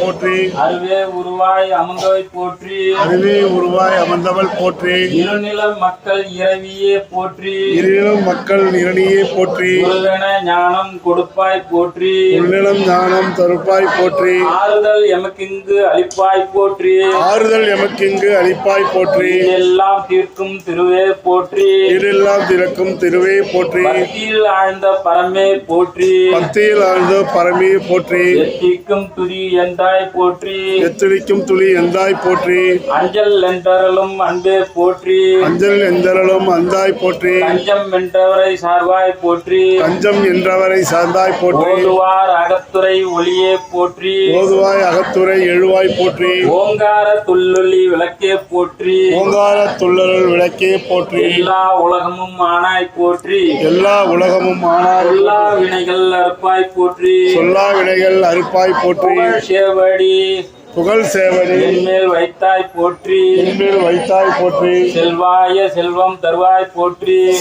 போற்றி. அருவே உருவாய் அமர்ந்தவை போற்றி. அதுவே உருவாய் அமர்ந்தவள் போற்றி. இருநில மக்கள் இரவியே போற்றி. இருளும் மக்கள் நிரணியே போற்றி. ஞானம் கொடுப்பாய் போற்றி. உள்ளிடம் ஞானம் தருப்பாய் போற்றி. ஆறுதல் எமக்கிங்கு அளிப்பாய் போற்றி. ஆறுதல் எமக்கிங்கு அளிப்பாய் போற்றி. எல்லாம் தீர்க்கும் திருவே போற்றி. இருளெல்லாம் திறக்கும் திருவே போற்றி. பக்தியில் ஆழ்ந்த பரமே போற்றி. பக்தியில் ஆழ்ந்த பரமே போற்றி. எத்திக்கும் துதி என்றாய் போற்றி. எத்திரிக்கும் துளி எந்தாய் போற்றி. அஞ்சல் என்றருளும் அன்பே போற்றி. அஞ்சல் எந்தரலும் அந்தாய் போற்றி. தஞ்சம் வென்றவரை சார்வாய் போற்றி. கஞ்சம் என்றவரை சார்ந்தாய் போற்றி. ஓதுவார் அகத்துறை ஒளியே போற்றி. ஓதுவாய் அகத்துறை எழுவாய் போற்றி. ஓங்கார துள்ளொலி விளக்கே போற்றி. ஓங்கார துள்ளருள் விளக்கே போற்றி. எல்லா உலகமும் ஆனாய் போற்றி. எல்லா உலகமும் ஆனாய் எல்லா வினைகள் அறுப்பாய் போற்றி. சொல்லா வினைகள் அறுப்பாய் போற்றி. சேவடி. புகழ் சேவடி. என்மேல் வைத்தாய் போற்றி. என்மேல் வைத்தாய் போற்றி. செல்வாய செல்வம் தருவாய் போற்றி.